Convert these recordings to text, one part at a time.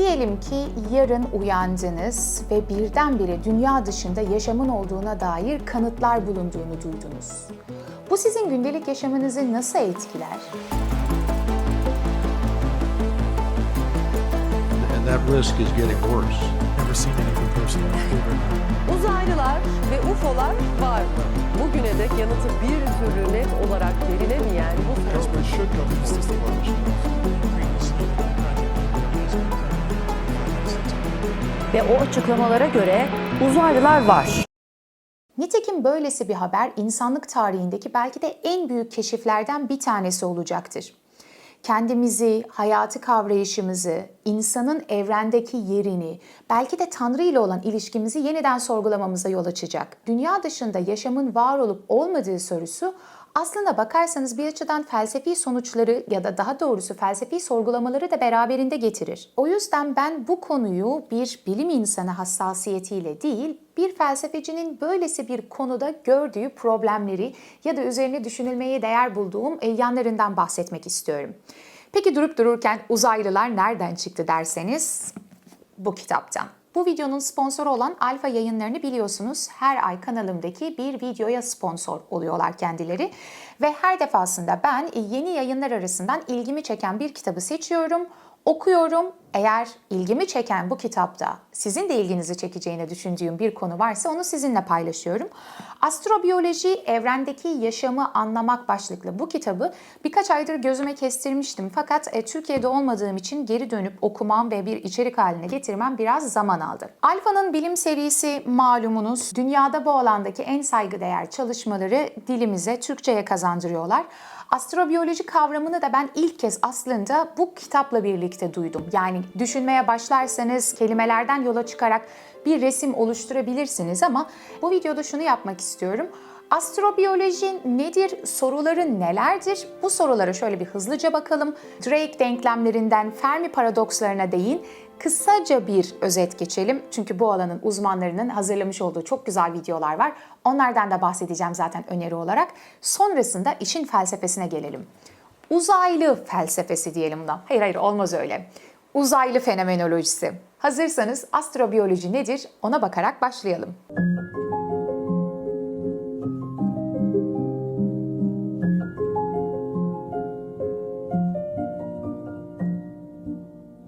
Diyelim ki yarın uyandınız ve birdenbire dünya dışında yaşamın olduğuna dair kanıtlar bulunduğunu duydunuz. Bu sizin gündelik yaşamınızı nasıl etkiler? and that risk is getting worse. Never seen anything. Uzaylılar ve UFO'lar var mı? Bugüne dek yanıtı bir türlü net olarak verilemeyen bu soru ve o açıklamalara göre uzaylılar var. Nitekim böylesi bir haber insanlık tarihindeki belki de en büyük keşiflerden bir tanesi olacaktır. Kendimizi, hayatı kavrayışımızı, insanın evrendeki yerini, belki de Tanrı ile olan ilişkimizi yeniden sorgulamamıza yol açacak. Dünya dışında yaşamın var olup olmadığı sorusu aslında bakarsanız bir açıdan felsefi sonuçları ya da daha doğrusu felsefi sorgulamaları da beraberinde getirir. O yüzden ben bu konuyu bir bilim insanı hassasiyetiyle değil, bir felsefecinin böylesi bir konuda gördüğü problemleri ya da üzerine düşünülmeye değer bulduğum yanlarından bahsetmek istiyorum. Peki durup dururken uzaylılar nereden çıktı derseniz bu kitaptan. Bu videonun sponsoru olan Alfa yayınlarını biliyorsunuz. Her ay kanalımdaki bir videoya sponsor oluyorlar kendileri. Ve her defasında ben yeni yayınlar arasından ilgimi çeken bir kitabı seçiyorum, okuyorum. Eğer ilgimi çeken bu kitapta sizin de ilginizi çekeceğini düşündüğüm bir konu varsa onu sizinle paylaşıyorum. Astrobiyoloji, evrendeki yaşamı anlamak başlıklı bu kitabı birkaç aydır gözüme kestirmiştim. Fakat e, Türkiye'de olmadığım için geri dönüp okumam ve bir içerik haline getirmem biraz zaman aldı. Alfa'nın bilim serisi malumunuz dünyada bu alandaki en saygıdeğer çalışmaları dilimize, Türkçe'ye kazandırıyorlar. Astrobiyoloji kavramını da ben ilk kez aslında bu kitapla birlikte duydum. Yani düşünmeye başlarsanız kelimelerden yola çıkarak bir resim oluşturabilirsiniz ama bu videoda şunu yapmak istiyorum. Astrobiyoloji nedir? Soruları nelerdir? Bu sorulara şöyle bir hızlıca bakalım. Drake denklemlerinden Fermi paradokslarına değin. Kısaca bir özet geçelim. Çünkü bu alanın uzmanlarının hazırlamış olduğu çok güzel videolar var. Onlardan da bahsedeceğim zaten öneri olarak. Sonrasında işin felsefesine gelelim. Uzaylı felsefesi diyelim buna. Hayır hayır olmaz öyle. Uzaylı fenomenolojisi. Hazırsanız astrobiyoloji nedir ona bakarak başlayalım.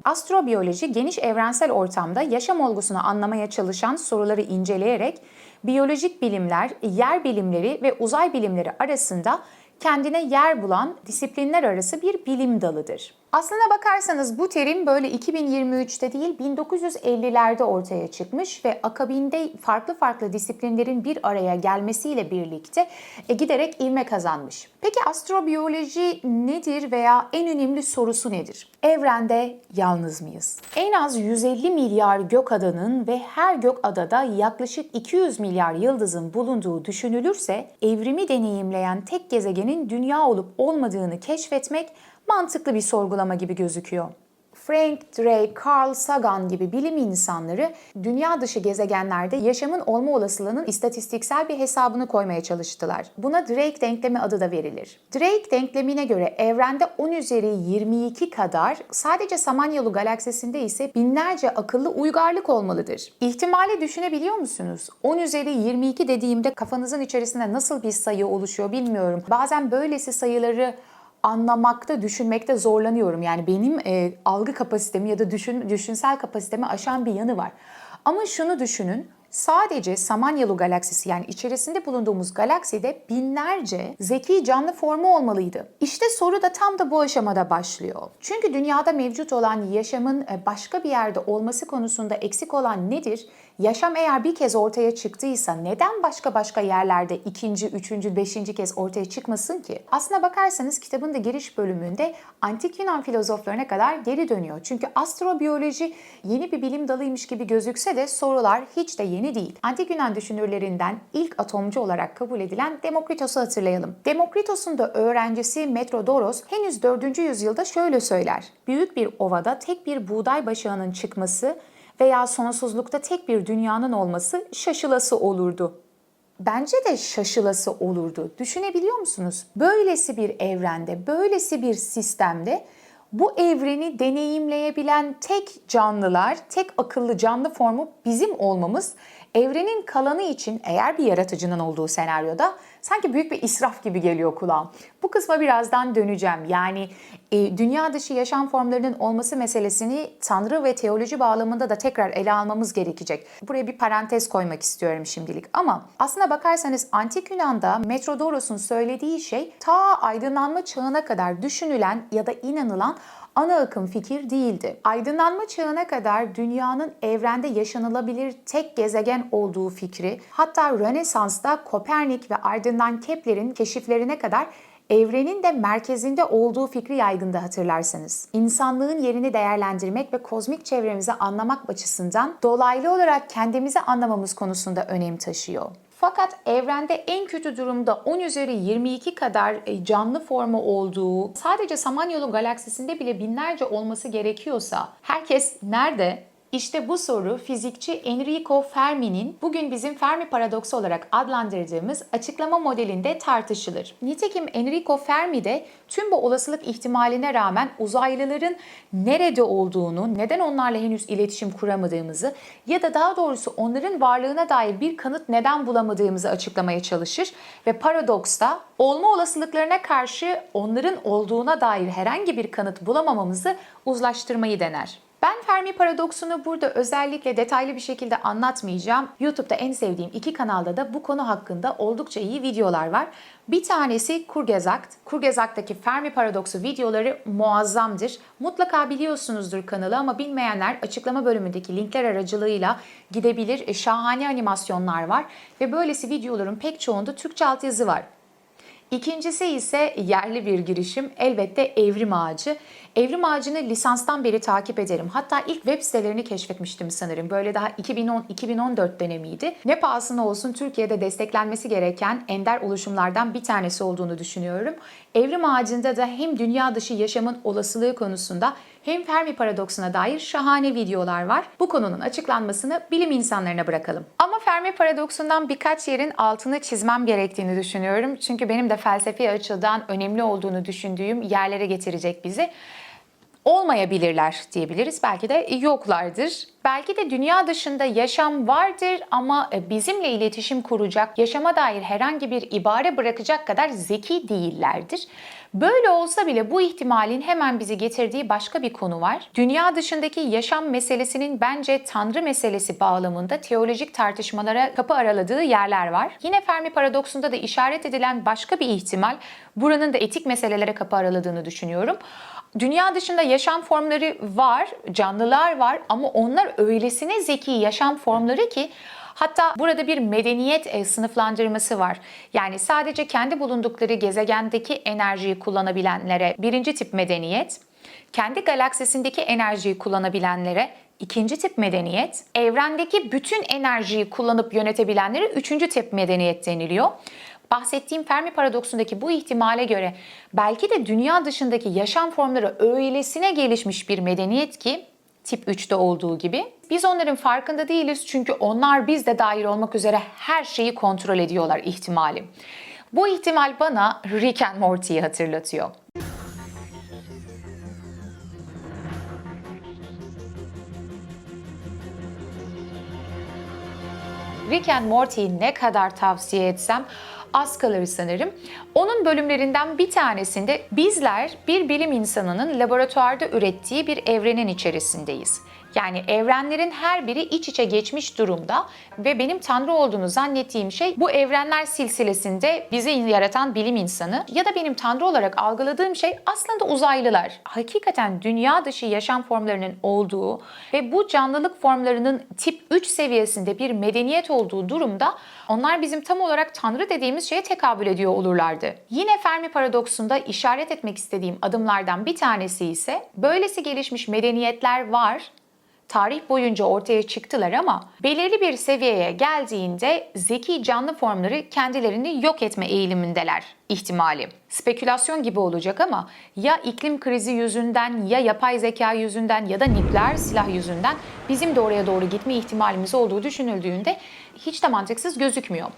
Astrobiyoloji geniş evrensel ortamda yaşam olgusunu anlamaya çalışan soruları inceleyerek biyolojik bilimler, yer bilimleri ve uzay bilimleri arasında kendine yer bulan disiplinler arası bir bilim dalıdır. Aslına bakarsanız bu terim böyle 2023'te değil 1950'lerde ortaya çıkmış ve akabinde farklı farklı disiplinlerin bir araya gelmesiyle birlikte e, giderek ivme kazanmış. Peki astrobiyoloji nedir veya en önemli sorusu nedir? Evrende yalnız mıyız? En az 150 milyar gök adanın ve her gök adada yaklaşık 200 milyar yıldızın bulunduğu düşünülürse evrimi deneyimleyen tek gezegenin dünya olup olmadığını keşfetmek mantıklı bir sorgulama gibi gözüküyor. Frank Drake, Carl Sagan gibi bilim insanları dünya dışı gezegenlerde yaşamın olma olasılığının istatistiksel bir hesabını koymaya çalıştılar. Buna Drake denklemi adı da verilir. Drake denklemine göre evrende 10 üzeri 22 kadar sadece Samanyolu galaksisinde ise binlerce akıllı uygarlık olmalıdır. İhtimali düşünebiliyor musunuz? 10 üzeri 22 dediğimde kafanızın içerisinde nasıl bir sayı oluşuyor bilmiyorum. Bazen böylesi sayıları anlamakta, düşünmekte zorlanıyorum. Yani benim e, algı kapasitemi ya da düşün, düşünsel kapasitemi aşan bir yanı var. Ama şunu düşünün, sadece Samanyolu galaksisi yani içerisinde bulunduğumuz galakside binlerce zeki canlı formu olmalıydı. İşte soru da tam da bu aşamada başlıyor. Çünkü dünyada mevcut olan yaşamın e, başka bir yerde olması konusunda eksik olan nedir? Yaşam eğer bir kez ortaya çıktıysa neden başka başka yerlerde ikinci, üçüncü, beşinci kez ortaya çıkmasın ki? Aslına bakarsanız kitabın da giriş bölümünde antik Yunan filozoflarına kadar geri dönüyor. Çünkü astrobiyoloji yeni bir bilim dalıymış gibi gözükse de sorular hiç de yeni değil. Antik Yunan düşünürlerinden ilk atomcu olarak kabul edilen Demokritos'u hatırlayalım. Demokritos'un da öğrencisi Metrodoros henüz 4. yüzyılda şöyle söyler. Büyük bir ovada tek bir buğday başağının çıkması veya sonsuzlukta tek bir dünyanın olması şaşılası olurdu. Bence de şaşılası olurdu. Düşünebiliyor musunuz? Böylesi bir evrende, böylesi bir sistemde Bu evreni deneyimleyebilen tek canlılar, tek akıllı canlı formu bizim olmamız evrenin kalanı için eğer bir yaratıcının olduğu senaryoda sanki büyük bir israf gibi geliyor kulağım. Bu kısma birazdan döneceğim. Yani e, dünya dışı yaşam formlarının olması meselesini tanrı ve teoloji bağlamında da tekrar ele almamız gerekecek. Buraya bir parantez koymak istiyorum şimdilik. Ama aslına bakarsanız Antik Yunan'da Metrodoros'un söylediği şey ta aydınlanma çağına kadar düşünülen ya da inanılan ana akım fikir değildi. Aydınlanma çağına kadar dünyanın evrende yaşanılabilir tek gezegen olduğu fikri, hatta Rönesans'ta Kopernik ve ardından Kepler'in keşiflerine kadar evrenin de merkezinde olduğu fikri yaygında hatırlarsanız. İnsanlığın yerini değerlendirmek ve kozmik çevremizi anlamak açısından dolaylı olarak kendimizi anlamamız konusunda önem taşıyor. Fakat evrende en kötü durumda 10 üzeri 22 kadar e, canlı formu olduğu, sadece Samanyolu galaksisinde bile binlerce olması gerekiyorsa herkes nerede? İşte bu soru fizikçi Enrico Fermi'nin bugün bizim Fermi paradoksu olarak adlandırdığımız açıklama modelinde tartışılır. Nitekim Enrico Fermi de tüm bu olasılık ihtimaline rağmen uzaylıların nerede olduğunu, neden onlarla henüz iletişim kuramadığımızı ya da daha doğrusu onların varlığına dair bir kanıt neden bulamadığımızı açıklamaya çalışır ve paradoksta olma olasılıklarına karşı onların olduğuna dair herhangi bir kanıt bulamamamızı uzlaştırmayı dener. Fermi paradoksunu burada özellikle detaylı bir şekilde anlatmayacağım. YouTube'da en sevdiğim iki kanalda da bu konu hakkında oldukça iyi videolar var. Bir tanesi Kurgezakt. Kurgezakt'taki Fermi paradoksu videoları muazzamdır. Mutlaka biliyorsunuzdur kanalı ama bilmeyenler açıklama bölümündeki linkler aracılığıyla gidebilir. E, Şahane animasyonlar var ve böylesi videoların pek çoğunda Türkçe altyazı var. İkincisi ise yerli bir girişim elbette Evrim Ağacı. Evrim Ağacı'nı lisanstan beri takip ederim. Hatta ilk web sitelerini keşfetmiştim sanırım. Böyle daha 2010-2014 dönemiydi. Ne pahasına olsun Türkiye'de desteklenmesi gereken ender oluşumlardan bir tanesi olduğunu düşünüyorum. Evrim Ağacı'nda da hem dünya dışı yaşamın olasılığı konusunda hem Fermi paradoksuna dair şahane videolar var. Bu konunun açıklanmasını bilim insanlarına bırakalım. Ama Fermi paradoksundan birkaç yerin altını çizmem gerektiğini düşünüyorum. Çünkü benim de felsefi açıdan önemli olduğunu düşündüğüm yerlere getirecek bizi olmayabilirler diyebiliriz. Belki de yoklardır. Belki de dünya dışında yaşam vardır ama bizimle iletişim kuracak, yaşama dair herhangi bir ibare bırakacak kadar zeki değillerdir. Böyle olsa bile bu ihtimalin hemen bizi getirdiği başka bir konu var. Dünya dışındaki yaşam meselesinin bence tanrı meselesi bağlamında teolojik tartışmalara kapı araladığı yerler var. Yine Fermi paradoksunda da işaret edilen başka bir ihtimal buranın da etik meselelere kapı araladığını düşünüyorum. Dünya dışında yaşam formları var, canlılar var ama onlar öylesine zeki yaşam formları ki Hatta burada bir medeniyet e, sınıflandırması var. Yani sadece kendi bulundukları gezegendeki enerjiyi kullanabilenlere birinci tip medeniyet, kendi galaksisindeki enerjiyi kullanabilenlere ikinci tip medeniyet, evrendeki bütün enerjiyi kullanıp yönetebilenlere üçüncü tip medeniyet deniliyor. Bahsettiğim Fermi paradoksundaki bu ihtimale göre belki de dünya dışındaki yaşam formları öylesine gelişmiş bir medeniyet ki tip 3'te olduğu gibi. Biz onların farkında değiliz çünkü onlar biz de dahil olmak üzere her şeyi kontrol ediyorlar ihtimali. Bu ihtimal bana Rick and Morty'yi hatırlatıyor. Rick and Morty'yi ne kadar tavsiye etsem az kalır sanırım. Onun bölümlerinden bir tanesinde bizler bir bilim insanının laboratuvarda ürettiği bir evrenin içerisindeyiz. Yani evrenlerin her biri iç içe geçmiş durumda ve benim Tanrı olduğunu zannettiğim şey bu evrenler silsilesinde bizi yaratan bilim insanı ya da benim Tanrı olarak algıladığım şey aslında uzaylılar. Hakikaten dünya dışı yaşam formlarının olduğu ve bu canlılık formlarının tip 3 seviyesinde bir medeniyet olduğu durumda onlar bizim tam olarak Tanrı dediğimiz şeye tekabül ediyor olurlardı. Yine Fermi paradoksunda işaret etmek istediğim adımlardan bir tanesi ise böylesi gelişmiş medeniyetler var tarih boyunca ortaya çıktılar ama belirli bir seviyeye geldiğinde zeki canlı formları kendilerini yok etme eğilimindeler ihtimali. Spekülasyon gibi olacak ama ya iklim krizi yüzünden ya yapay zeka yüzünden ya da nükleer silah yüzünden bizim de oraya doğru gitme ihtimalimiz olduğu düşünüldüğünde hiç de mantıksız gözükmüyor.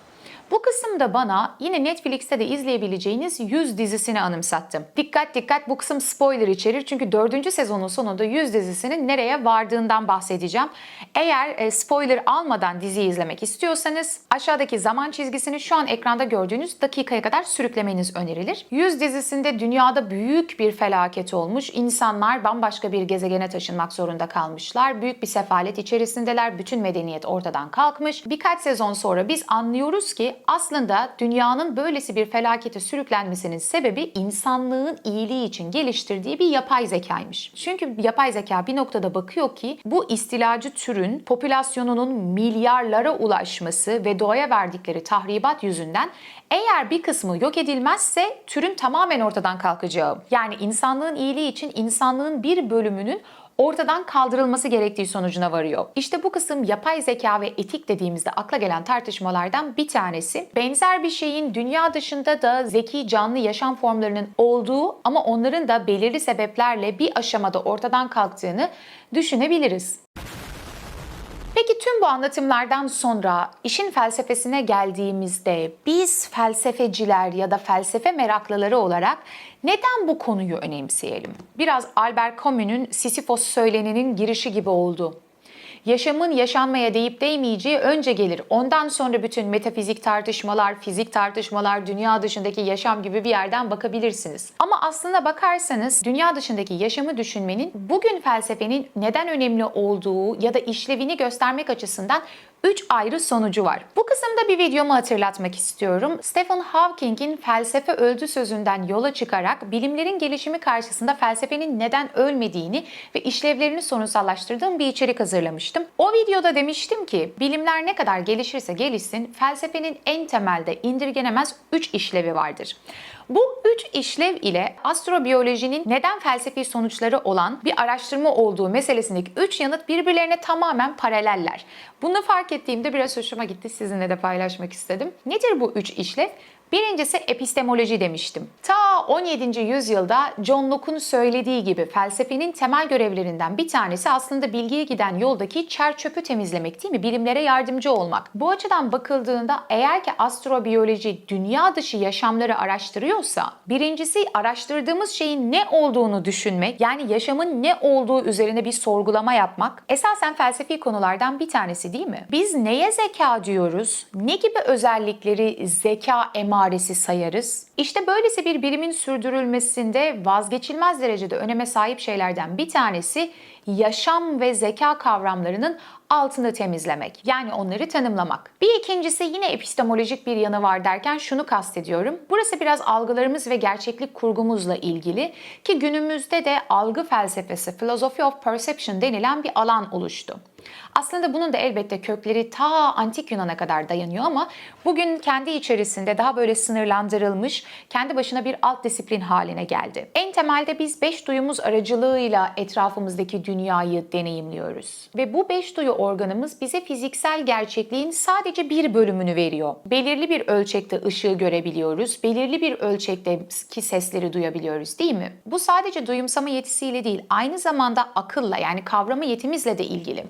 Bu kısımda bana yine Netflix'te de izleyebileceğiniz 100 dizisini anımsattı. Dikkat dikkat bu kısım spoiler içerir çünkü 4. sezonun sonunda 100 dizisinin nereye vardığından bahsedeceğim. Eğer e, spoiler almadan diziyi izlemek istiyorsanız aşağıdaki zaman çizgisini şu an ekranda gördüğünüz dakikaya kadar sürüklemeniz önerilir. 100 dizisinde dünyada büyük bir felaket olmuş. İnsanlar bambaşka bir gezegene taşınmak zorunda kalmışlar. Büyük bir sefalet içerisindeler. Bütün medeniyet ortadan kalkmış. Birkaç sezon sonra biz anlıyoruz ki aslında dünyanın böylesi bir felakete sürüklenmesinin sebebi insanlığın iyiliği için geliştirdiği bir yapay zekaymış. Çünkü yapay zeka bir noktada bakıyor ki bu istilacı türün popülasyonunun milyarlara ulaşması ve doğaya verdikleri tahribat yüzünden eğer bir kısmı yok edilmezse türün tamamen ortadan kalkacağı. Yani insanlığın iyiliği için insanlığın bir bölümünün ortadan kaldırılması gerektiği sonucuna varıyor. İşte bu kısım yapay zeka ve etik dediğimizde akla gelen tartışmalardan bir tanesi. Benzer bir şeyin dünya dışında da zeki canlı yaşam formlarının olduğu ama onların da belirli sebeplerle bir aşamada ortadan kalktığını düşünebiliriz. Peki tüm bu anlatımlardan sonra işin felsefesine geldiğimizde biz felsefeciler ya da felsefe meraklıları olarak neden bu konuyu önemseyelim? Biraz Albert Camus'un Sisyphos söyleninin girişi gibi oldu. Yaşamın yaşanmaya değip değmeyeceği önce gelir. Ondan sonra bütün metafizik tartışmalar, fizik tartışmalar, dünya dışındaki yaşam gibi bir yerden bakabilirsiniz. Ama aslına bakarsanız dünya dışındaki yaşamı düşünmenin bugün felsefenin neden önemli olduğu ya da işlevini göstermek açısından 3 ayrı sonucu var. Bu kısımda bir videomu hatırlatmak istiyorum. Stephen Hawking'in felsefe öldü sözünden yola çıkarak bilimlerin gelişimi karşısında felsefenin neden ölmediğini ve işlevlerini sorunsallaştırdığım bir içerik hazırlamıştım. O videoda demiştim ki bilimler ne kadar gelişirse gelişsin felsefenin en temelde indirgenemez 3 işlevi vardır. Bu üç işlev ile astrobiyolojinin neden felsefi sonuçları olan bir araştırma olduğu meselesindeki üç yanıt birbirlerine tamamen paraleller. Bunu fark ettiğimde biraz hoşuma gitti. Sizinle de paylaşmak istedim. Nedir bu üç işlev? Birincisi epistemoloji demiştim. Ta 17. yüzyılda John Locke'un söylediği gibi felsefenin temel görevlerinden bir tanesi aslında bilgiye giden yoldaki çer çöpü temizlemek değil mi? Bilimlere yardımcı olmak. Bu açıdan bakıldığında eğer ki astrobiyoloji dünya dışı yaşamları araştırıyorsa birincisi araştırdığımız şeyin ne olduğunu düşünmek yani yaşamın ne olduğu üzerine bir sorgulama yapmak esasen felsefi konulardan bir tanesi değil mi? Biz neye zeka diyoruz? Ne gibi özellikleri zeka emaresi sayarız? İşte böylesi bir bilimin sürdürülmesinde vazgeçilmez derecede öneme sahip şeylerden bir tanesi yaşam ve zeka kavramlarının altını temizlemek. Yani onları tanımlamak. Bir ikincisi yine epistemolojik bir yanı var derken şunu kastediyorum. Burası biraz algılarımız ve gerçeklik kurgumuzla ilgili ki günümüzde de algı felsefesi, philosophy of perception denilen bir alan oluştu. Aslında bunun da elbette kökleri ta antik Yunan'a kadar dayanıyor ama bugün kendi içerisinde daha böyle sınırlandırılmış, kendi başına bir alt disiplin haline geldi. En temelde biz beş duyumuz aracılığıyla etrafımızdaki dünyayı deneyimliyoruz. Ve bu beş duyu organımız bize fiziksel gerçekliğin sadece bir bölümünü veriyor. Belirli bir ölçekte ışığı görebiliyoruz, belirli bir ölçekteki sesleri duyabiliyoruz değil mi? Bu sadece duyumsama yetisiyle değil, aynı zamanda akılla yani kavrama yetimizle de ilgili.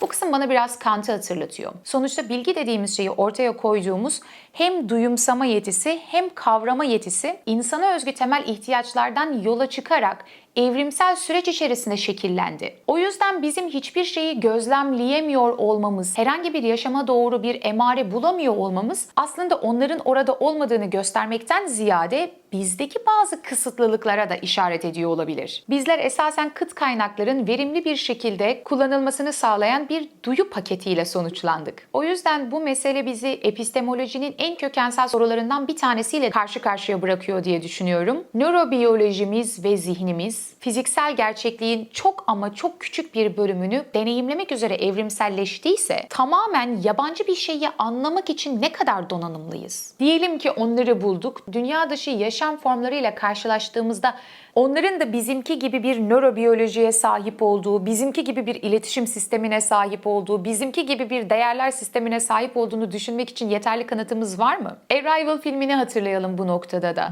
Bu kısım bana biraz Kant'ı hatırlatıyor. Sonuçta bilgi dediğimiz şeyi ortaya koyduğumuz hem duyumsama yetisi hem kavrama yetisi insana özgü temel ihtiyaçlardan yola çıkarak evrimsel süreç içerisinde şekillendi. O yüzden bizim hiçbir şeyi gözlemleyemiyor olmamız, herhangi bir yaşama doğru bir emare bulamıyor olmamız aslında onların orada olmadığını göstermekten ziyade bizdeki bazı kısıtlılıklara da işaret ediyor olabilir. Bizler esasen kıt kaynakların verimli bir şekilde kullanılmasını sağlayan bir duyu paketiyle sonuçlandık. O yüzden bu mesele bizi epistemolojinin en kökensel sorularından bir tanesiyle karşı karşıya bırakıyor diye düşünüyorum. Nörobiyolojimiz ve zihnimiz fiziksel gerçekliğin çok ama çok küçük bir bölümünü deneyimlemek üzere evrimselleştiyse tamamen yabancı bir şeyi anlamak için ne kadar donanımlıyız? Diyelim ki onları bulduk. Dünya dışı yaşam formlarıyla karşılaştığımızda onların da bizimki gibi bir nörobiyolojiye sahip olduğu, bizimki gibi bir iletişim sistemine sahip olduğu, bizimki gibi bir değerler sistemine sahip olduğunu düşünmek için yeterli kanıtımız var mı? Arrival filmini hatırlayalım bu noktada da.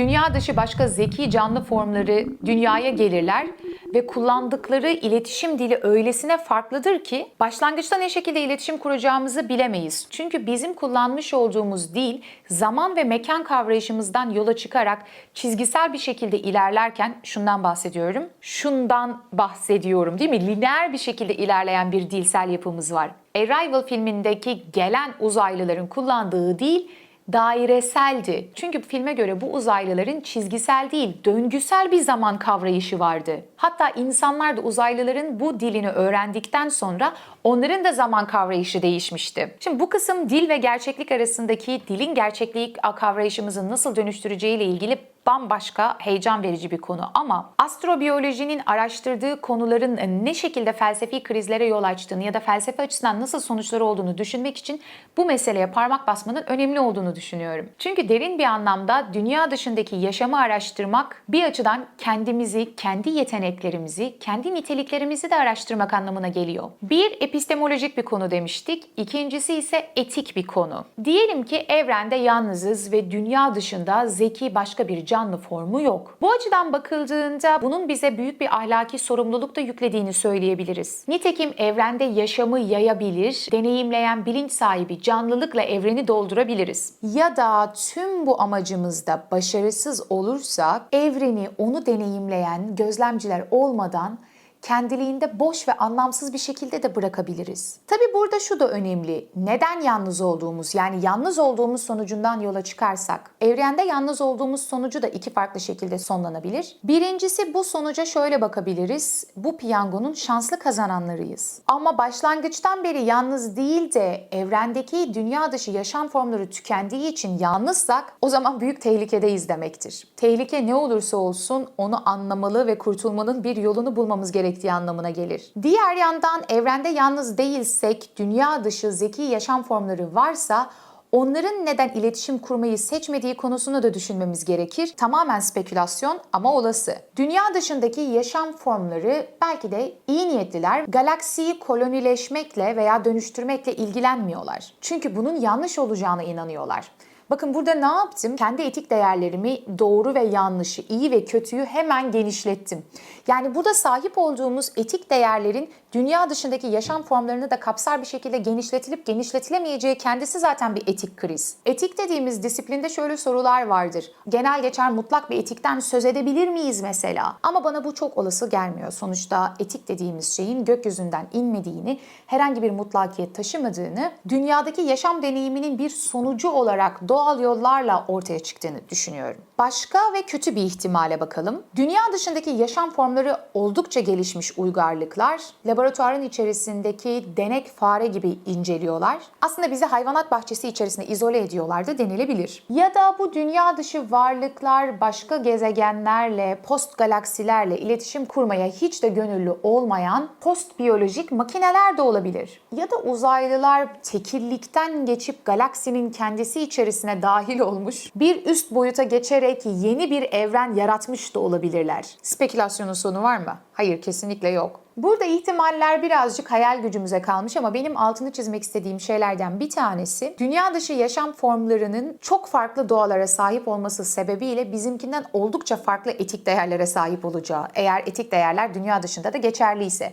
Dünya dışı başka zeki canlı formları dünyaya gelirler ve kullandıkları iletişim dili öylesine farklıdır ki başlangıçta ne şekilde iletişim kuracağımızı bilemeyiz. Çünkü bizim kullanmış olduğumuz dil zaman ve mekan kavrayışımızdan yola çıkarak çizgisel bir şekilde ilerlerken şundan bahsediyorum. Şundan bahsediyorum değil mi? Lineer bir şekilde ilerleyen bir dilsel yapımız var. Arrival filmindeki gelen uzaylıların kullandığı dil daireseldi. Çünkü filme göre bu uzaylıların çizgisel değil, döngüsel bir zaman kavrayışı vardı. Hatta insanlar da uzaylıların bu dilini öğrendikten sonra onların da zaman kavrayışı değişmişti. Şimdi bu kısım dil ve gerçeklik arasındaki dilin gerçekliği kavrayışımızı nasıl dönüştüreceğiyle ilgili bambaşka heyecan verici bir konu ama astrobiyolojinin araştırdığı konuların ne şekilde felsefi krizlere yol açtığını ya da felsefe açısından nasıl sonuçları olduğunu düşünmek için bu meseleye parmak basmanın önemli olduğunu düşünüyorum. Çünkü derin bir anlamda dünya dışındaki yaşamı araştırmak bir açıdan kendimizi, kendi yeteneklerimizi, kendi niteliklerimizi de araştırmak anlamına geliyor. Bir epistemolojik bir konu demiştik, ikincisi ise etik bir konu. Diyelim ki evrende yalnızız ve dünya dışında zeki başka bir canlı formu yok. Bu açıdan bakıldığında bunun bize büyük bir ahlaki sorumluluk da yüklediğini söyleyebiliriz. Nitekim evrende yaşamı yayabilir, deneyimleyen bilinç sahibi canlılıkla evreni doldurabiliriz. Ya da tüm bu amacımızda başarısız olursak evreni onu deneyimleyen gözlemciler olmadan kendiliğinde boş ve anlamsız bir şekilde de bırakabiliriz. Tabi burada şu da önemli. Neden yalnız olduğumuz yani yalnız olduğumuz sonucundan yola çıkarsak evrende yalnız olduğumuz sonucu da iki farklı şekilde sonlanabilir. Birincisi bu sonuca şöyle bakabiliriz. Bu piyangonun şanslı kazananlarıyız. Ama başlangıçtan beri yalnız değil de evrendeki dünya dışı yaşam formları tükendiği için yalnızsak o zaman büyük tehlikedeyiz demektir. Tehlike ne olursa olsun onu anlamalı ve kurtulmanın bir yolunu bulmamız gerekir gerektiği anlamına gelir. Diğer yandan evrende yalnız değilsek, dünya dışı zeki yaşam formları varsa onların neden iletişim kurmayı seçmediği konusunu da düşünmemiz gerekir. Tamamen spekülasyon ama olası. Dünya dışındaki yaşam formları belki de iyi niyetliler galaksiyi kolonileşmekle veya dönüştürmekle ilgilenmiyorlar. Çünkü bunun yanlış olacağına inanıyorlar. Bakın burada ne yaptım? Kendi etik değerlerimi doğru ve yanlışı, iyi ve kötüyü hemen genişlettim. Yani burada sahip olduğumuz etik değerlerin dünya dışındaki yaşam formlarını da kapsar bir şekilde genişletilip genişletilemeyeceği kendisi zaten bir etik kriz. Etik dediğimiz disiplinde şöyle sorular vardır. Genel geçer mutlak bir etikten söz edebilir miyiz mesela? Ama bana bu çok olası gelmiyor. Sonuçta etik dediğimiz şeyin gökyüzünden inmediğini, herhangi bir mutlakiyet taşımadığını, dünyadaki yaşam deneyiminin bir sonucu olarak doğal yollarla ortaya çıktığını düşünüyorum. Başka ve kötü bir ihtimale bakalım. Dünya dışındaki yaşam formları oldukça gelişmiş uygarlıklar, laboratuvarın içerisindeki denek fare gibi inceliyorlar. Aslında bizi hayvanat bahçesi içerisinde izole ediyorlar da denilebilir. Ya da bu dünya dışı varlıklar başka gezegenlerle, post galaksilerle iletişim kurmaya hiç de gönüllü olmayan post biyolojik makineler de olabilir. Ya da uzaylılar tekillikten geçip galaksinin kendisi içerisine dahil olmuş, bir üst boyuta geçerek yeni bir evren yaratmış da olabilirler. Spekülasyonun sonu var mı? Hayır, kesinlikle yok. Burada ihtimaller birazcık hayal gücümüze kalmış ama benim altını çizmek istediğim şeylerden bir tanesi dünya dışı yaşam formlarının çok farklı doğalara sahip olması sebebiyle bizimkinden oldukça farklı etik değerlere sahip olacağı. Eğer etik değerler dünya dışında da geçerliyse.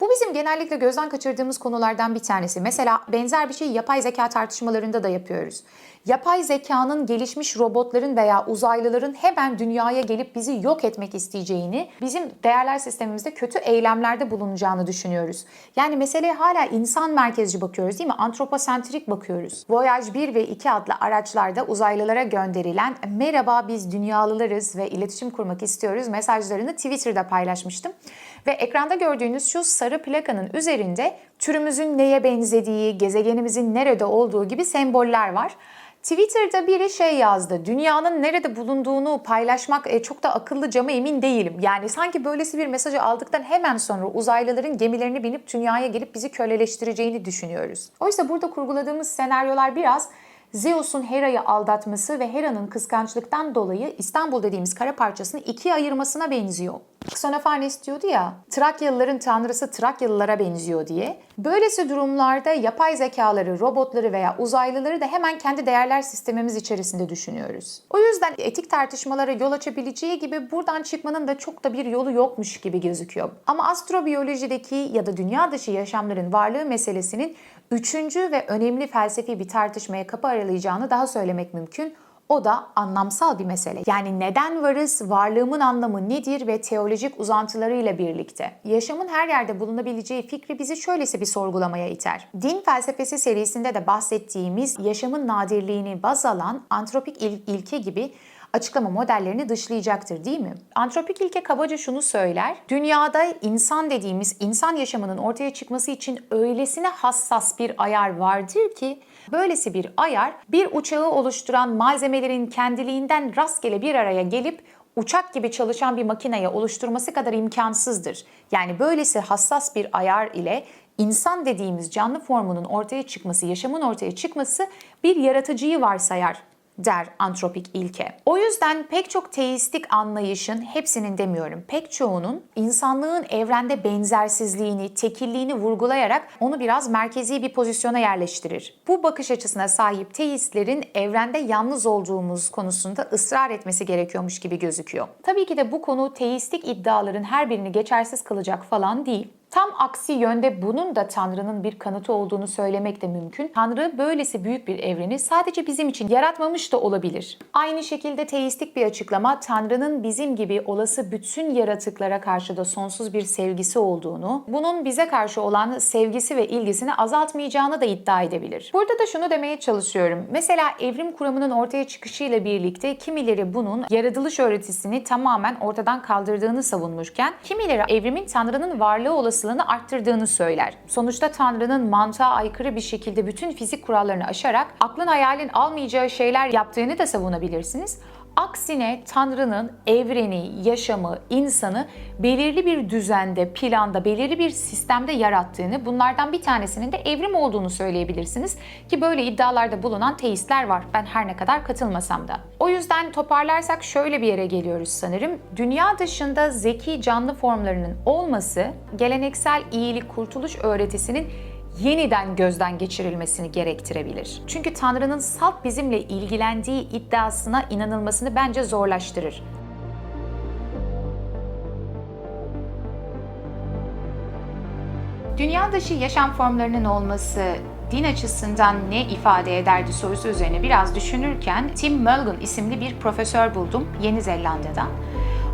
Bu bizim genellikle gözden kaçırdığımız konulardan bir tanesi. Mesela benzer bir şeyi yapay zeka tartışmalarında da yapıyoruz. Yapay zekanın gelişmiş robotların veya uzaylıların hemen dünyaya gelip bizi yok etmek isteyeceğini, bizim değerler sistemimizde kötü eylemlerde bulunacağını düşünüyoruz. Yani meseleye hala insan merkezci bakıyoruz değil mi? Antroposentrik bakıyoruz. Voyage 1 ve 2 adlı araçlarda uzaylılara gönderilen merhaba biz dünyalılarız ve iletişim kurmak istiyoruz mesajlarını Twitter'da paylaşmıştım. Ve ekranda gördüğünüz şu sarı plakanın üzerinde türümüzün neye benzediği, gezegenimizin nerede olduğu gibi semboller var. Twitter'da biri şey yazdı. Dünyanın nerede bulunduğunu paylaşmak e, çok da akıllıca mı emin değilim. Yani sanki böylesi bir mesajı aldıktan hemen sonra uzaylıların gemilerini binip dünyaya gelip bizi köleleştireceğini düşünüyoruz. Oysa burada kurguladığımız senaryolar biraz Zeus'un Hera'yı aldatması ve Hera'nın kıskançlıktan dolayı İstanbul dediğimiz kara parçasını ikiye ayırmasına benziyor. Xenofanes diyordu ya, Trakyalıların tanrısı Trakyalılara benziyor diye. Böylesi durumlarda yapay zekaları, robotları veya uzaylıları da hemen kendi değerler sistemimiz içerisinde düşünüyoruz. O yüzden etik tartışmalara yol açabileceği gibi buradan çıkmanın da çok da bir yolu yokmuş gibi gözüküyor. Ama astrobiyolojideki ya da dünya dışı yaşamların varlığı meselesinin üçüncü ve önemli felsefi bir tartışmaya kapı aralayacağını daha söylemek mümkün. O da anlamsal bir mesele. Yani neden varız, varlığımın anlamı nedir ve teolojik uzantılarıyla birlikte. Yaşamın her yerde bulunabileceği fikri bizi şöylesi bir sorgulamaya iter. Din felsefesi serisinde de bahsettiğimiz yaşamın nadirliğini baz alan antropik il- ilke gibi açıklama modellerini dışlayacaktır değil mi? Antropik ilke kabaca şunu söyler. Dünyada insan dediğimiz insan yaşamının ortaya çıkması için öylesine hassas bir ayar vardır ki böylesi bir ayar bir uçağı oluşturan malzemelerin kendiliğinden rastgele bir araya gelip uçak gibi çalışan bir makineye oluşturması kadar imkansızdır. Yani böylesi hassas bir ayar ile insan dediğimiz canlı formunun ortaya çıkması, yaşamın ortaya çıkması bir yaratıcıyı varsayar der antropik ilke. O yüzden pek çok teistik anlayışın, hepsinin demiyorum, pek çoğunun insanlığın evrende benzersizliğini, tekilliğini vurgulayarak onu biraz merkezi bir pozisyona yerleştirir. Bu bakış açısına sahip teistlerin evrende yalnız olduğumuz konusunda ısrar etmesi gerekiyormuş gibi gözüküyor. Tabii ki de bu konu teistik iddiaların her birini geçersiz kılacak falan değil. Tam aksi yönde bunun da Tanrı'nın bir kanıtı olduğunu söylemek de mümkün. Tanrı böylesi büyük bir evreni sadece bizim için yaratmamış da olabilir. Aynı şekilde teistik bir açıklama Tanrı'nın bizim gibi olası bütün yaratıklara karşı da sonsuz bir sevgisi olduğunu, bunun bize karşı olan sevgisi ve ilgisini azaltmayacağını da iddia edebilir. Burada da şunu demeye çalışıyorum. Mesela evrim kuramının ortaya çıkışıyla birlikte kimileri bunun yaratılış öğretisini tamamen ortadan kaldırdığını savunmuşken kimileri evrimin Tanrı'nın varlığı olasılığını arttırdığını söyler. Sonuçta Tanrı'nın mantığa aykırı bir şekilde bütün fizik kurallarını aşarak aklın hayalin almayacağı şeyler yaptığını da savunabilirsiniz. Aksine Tanrı'nın evreni, yaşamı, insanı belirli bir düzende, planda, belirli bir sistemde yarattığını, bunlardan bir tanesinin de evrim olduğunu söyleyebilirsiniz. Ki böyle iddialarda bulunan teistler var. Ben her ne kadar katılmasam da. O yüzden toparlarsak şöyle bir yere geliyoruz sanırım. Dünya dışında zeki canlı formlarının olması, geleneksel iyilik kurtuluş öğretisinin yeniden gözden geçirilmesini gerektirebilir. Çünkü Tanrı'nın salt bizimle ilgilendiği iddiasına inanılmasını bence zorlaştırır. Dünya dışı yaşam formlarının olması din açısından ne ifade ederdi sorusu üzerine biraz düşünürken Tim Mulligan isimli bir profesör buldum Yeni Zelanda'dan.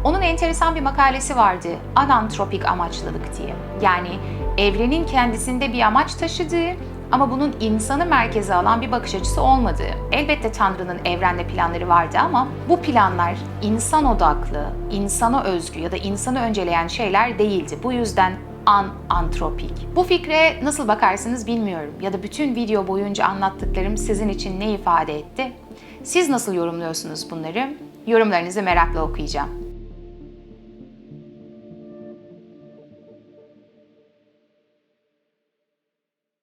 Onun enteresan bir makalesi vardı anantropik amaçlılık diye. Yani evrenin kendisinde bir amaç taşıdığı ama bunun insanı merkeze alan bir bakış açısı olmadığı. Elbette Tanrı'nın evrende planları vardı ama bu planlar insan odaklı, insana özgü ya da insanı önceleyen şeyler değildi. Bu yüzden an-antropik. Bu fikre nasıl bakarsınız bilmiyorum ya da bütün video boyunca anlattıklarım sizin için ne ifade etti? Siz nasıl yorumluyorsunuz bunları? Yorumlarınızı merakla okuyacağım.